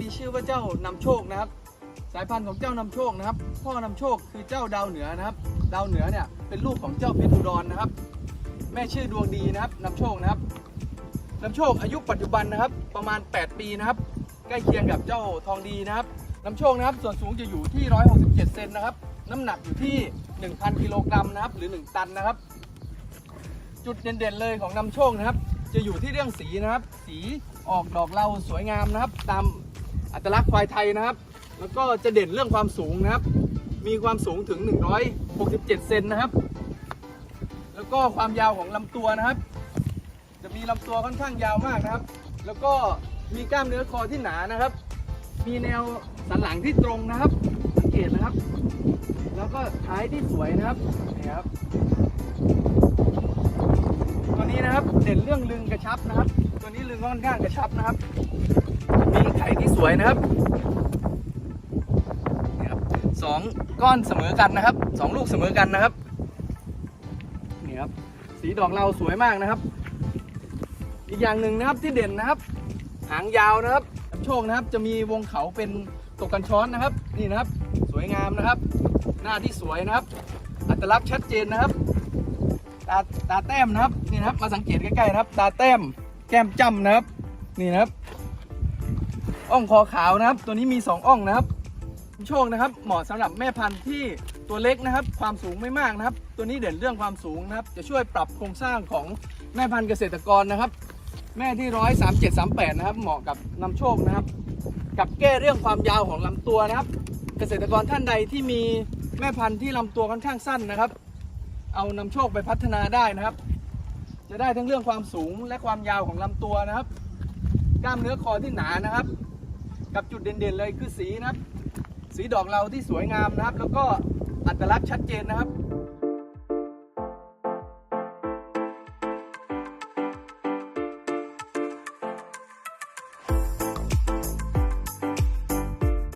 มีชื่อว่าเจ้านำโชคนะครับ สายพันธุ์ของเจ้านำโชคนะครับ พ่อนำโชคคือเจ้าดาวเหนือนะครับ ดาวเหนือเนี่ยเป็นลูกของเจ้าเพชรอุดรนะครับ แม่ชื่อดวงดีนะครับนำโชคนะครับนำโชคอายุปัจจุบันนะครับ ประมาณ 8 ปีนะครับ ใกล้เคียงกับเจ้าทองดีนะครับนำโชคนะครับ ส่วนสูงจะอยู่ที่ 167 เซนนะครับ น้ำหนักอยู่ที่ 1,000 กิโลกรัมนะครับ หรือ 1 ตันนะครับ จุดเด่นๆเลยของนำโชคนะครับ จะอยู่ที่เรื่องสีนะครับ สีออกดอกเหลาสวยงามนะครับ ตามอัตลักษณ์ควายไทยนะครับ แล้วก็จะเด่นเรื่องความสูงนะครับ มีความสูงถึง 167 เซนนะครับ แล้วก็ความยาวของลำตัวนะครับ จะมีลำตัวค่อนข้างยาวมากนะครับ แล้วก็มีกล้ามเนื้อคอที่หนานะครับ มีแนวสันหลังที่ตรงนะครับ สังเกตนะครับ แล้วก็ท้ายที่สวยนะครับนี่ครับ นี้นะครับ เด่นเรื่องลึงกระชับนะครับ ตัวนี้ลึงค่อนข้างกระชับนะครับมีไข่ที่สวยนะครับนี่ครับสองก้อนเสมอกันนะครับสองลูกเสมอกันนะครับนี่ครับสีดอกเราสวยมากนะครับ อีกอย่างหนึ่งนะครับที่เด่นนะครับ หางยาวนะครับโชคนะครับ จะมีวงเขาเป็นตกกันช้อนนะครับ นี่นะครับ สวยงามนะครับ หน้าที่สวยนะครับ อัตลักษณ์ชัดเจนนะครับ ตาตาแต้มนะครับนี่นะครับ มาสังเกตใกล้ๆนะครับ ตาแต้มแก้มจ้ำนะครับ นี่นะครับ อ่องคอขาวนะครับ ตัวนี้มี 2 อ่องนะครับโชคนะครับ เหมาะสำหรับแม่พันธุ์ที่ตัวเล็กนะครับ ความสูงไม่มากนะครับ ตัวนี้เด่นเรื่องความสูงนะครับ จะช่วยปรับโครงสร้างของแม่พันธุ์เกษตรกรนะครับ แม่ที่ร้อยสามเจ็ดสามแปดนะครับ เหมาะกับนำโชคนะครับ กับแก้เรื่องความยาวของลำตัวนะครับ เกษตรกรท่านใดที่มีแม่พันธุ์ที่ลำตัวค่อนข้างสั้นนะครับ เอานำโชคไปพัฒนาได้นะครับ จะได้ทั้งเรื่องความสูงและความยาวของลำตัวนะครับ กล้ามเนื้อคอที่หนานะครับ กับจุดเด่นๆเลยคือสีนะครับ สีดอกเราที่สวยงามนะครับ แล้วก็อัตลักษณ์ชัดเจนนะครับ